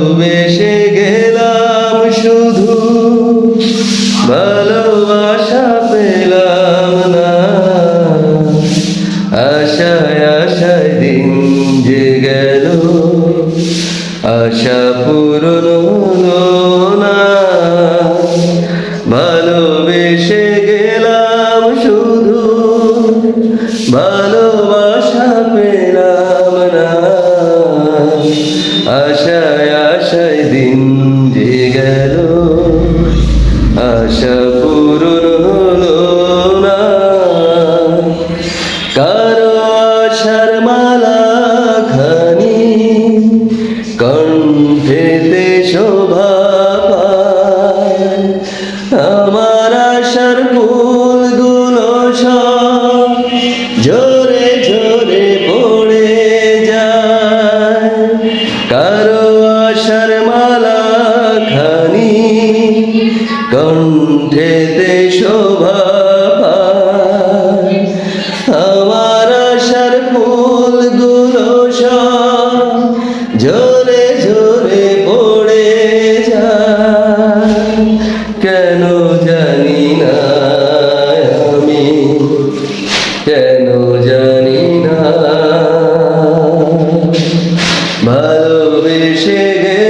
ভালোবেসে গেলাম শুধু, ভালোবাসা পেলাম না। আশায় আশায় দিন যে গেল, আশা পূরণ না। ভালোবেসে গেলাম শুধু ভালোবাসা আশা পূরণ কণ্ঠেতে শোভা আমার আশার ফুলগুলো ঝরে ঝরে পড়ে যায়। কেন জানি না আমি, কেন জানি না। ভালোবেসে গেলাম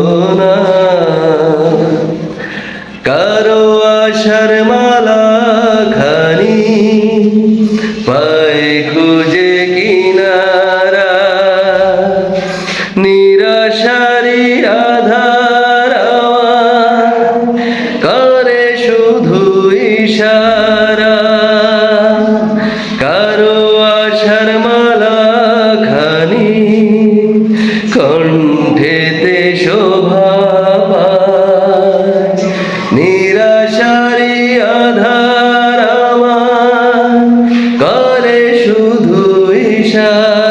নিরাশারি আধার করে শুধু ইশারা। কারও আশার মালা খানি কণ্ঠেতে শোভা নিরাশারি আধার করে শুধু ইশারা।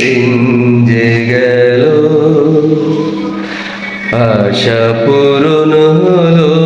দিন যে গেল আশা পূরণ হলো।